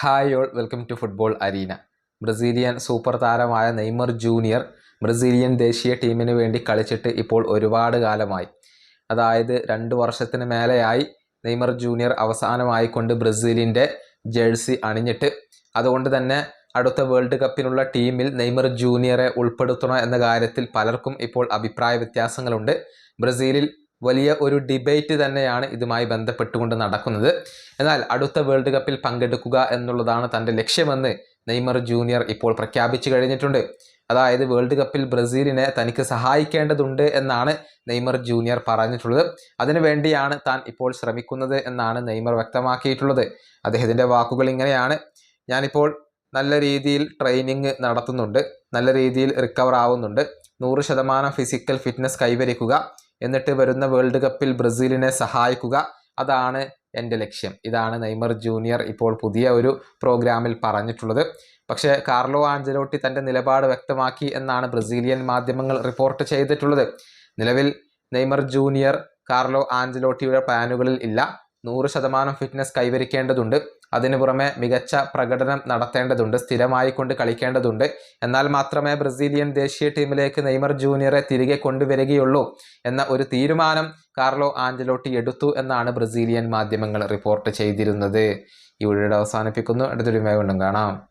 Hi all welcome to football arena Brazilian super താരമായ Neymar junior Brazilian ദേശീയ ടീമിന് വേണ്ടി കളിച്ചിട്ട് ഇപ്പോൾ ഒരുപാട് കാലമായി. അതായത് രണ്ട് വർഷത്തിന് മേലെയായി നെയ്മർ ജൂനിയർ അവസാനമായിക്കൊണ്ട് ബ്രസീലിന്റെ ജേഴ്സി അണിഞ്ഞിട്ട്. അതുകൊണ്ട് തന്നെ അടുത്ത വേൾഡ് കപ്പിനുള്ള ടീമിൽ നെയ്മർ ജൂനിയറെ ഉൾപ്പെടുത്തണോ എന്ന കാര്യത്തിൽ പലർക്കും ഇപ്പോൾ അഭിപ്രായ വ്യത്യാസങ്ങളുണ്ട്. ബ്രസീലിൽ വലിയ ഒരു ഡിബേറ്റ് തന്നെയാണ് ഇതുമായി ബന്ധപ്പെട്ടുകൊണ്ട് നടക്കുന്നത്. എന്നാൽ അടുത്ത വേൾഡ് കപ്പിൽ പങ്കെടുക്കുക എന്നുള്ളതാണ് തന്റെ ലക്ഷ്യമെന്ന് നെയ്മർ ജൂനിയർ ഇപ്പോൾ പ്രഖ്യാപിച്ചു കഴിഞ്ഞിട്ടുണ്ട്. അതായത് വേൾഡ് കപ്പിൽ ബ്രസീലിനെ തനിക്ക് സഹായിക്കേണ്ടതുണ്ട് എന്നാണ് നെയ്മർ ജൂനിയർ പറഞ്ഞിട്ടുള്ളത്. അതിനുവേണ്ടിയാണ് താൻ ഇപ്പോൾ ശ്രമിക്കുന്നത് എന്നാണ് നെയ്മർ വ്യക്തമാക്കിയിട്ടുള്ളത്. അദ്ദേഹത്തിന്റെ വാക്കുകൾ ഇങ്ങനെയാണ്. ഞാനിപ്പോൾ നല്ല രീതിയിൽ ട്രെയിനിങ് നടത്തുന്നുണ്ട്. നല്ല രീതിയിൽ റിക്കവർ ആവുന്നുണ്ട്. നൂറ് ശതമാനം ഫിസിക്കൽ ഫിറ്റ്നസ് കൈവരിക്കുക. എന്നിട്ട് വരുന്ന വേൾഡ് കപ്പിൽ ബ്രസീലിനെ സഹായിക്കുക. അതാണ് എന്റെ ലക്ഷ്യം. ഇതാണ് നെയ്മർ ജൂനിയർ ഇപ്പോൾ പുതിയ ഒരു പ്രോഗ്രാമിൽ പറഞ്ഞിട്ടുള്ളത്. പക്ഷേ കാർലോ ആഞ്ചലോട്ടി തന്റെ നിലപാട് വ്യക്തമാക്കി എന്നാണ് ബ്രസീലിയൻ മാധ്യമങ്ങൾ റിപ്പോർട്ട് ചെയ്തിട്ടുള്ളത്. നിലവിൽ നെയ്മർ ജൂനിയർ കാർലോ ആഞ്ചലോട്ടിയുടെ പ്ലാനുകളിൽ ഇല്ല. നൂറ് ശതമാനം ഫിറ്റ്നസ് കൈവരിക്കേണ്ടതുണ്ട്. അതിനു പുറമെ മികച്ച പ്രകടനം നടത്തേണ്ടതുണ്ട് സ്ഥിരമായി കൊണ്ട് കളിക്കേണ്ടതുണ്ട്. എന്നാൽ മാത്രമേ ബ്രസീലിയൻ ദേശീയ ടീമിലേക്ക് നെയ്മർ ജൂനിയറെ തിരികെ കൊണ്ടുവരികയുള്ളൂ എന്ന ഒരു തീരുമാനം കാർലോ ആഞ്ചലോട്ടി എടുത്തു എന്നാണ് ബ്രസീലിയൻ മാധ്യമങ്ങൾ റിപ്പോർട്ട് ചെയ്തിരുന്നത്. ഈ വീഡിയോ അവസാനിപ്പിക്കുന്നു. അടുത്തൊരു വേഗം കാണാം.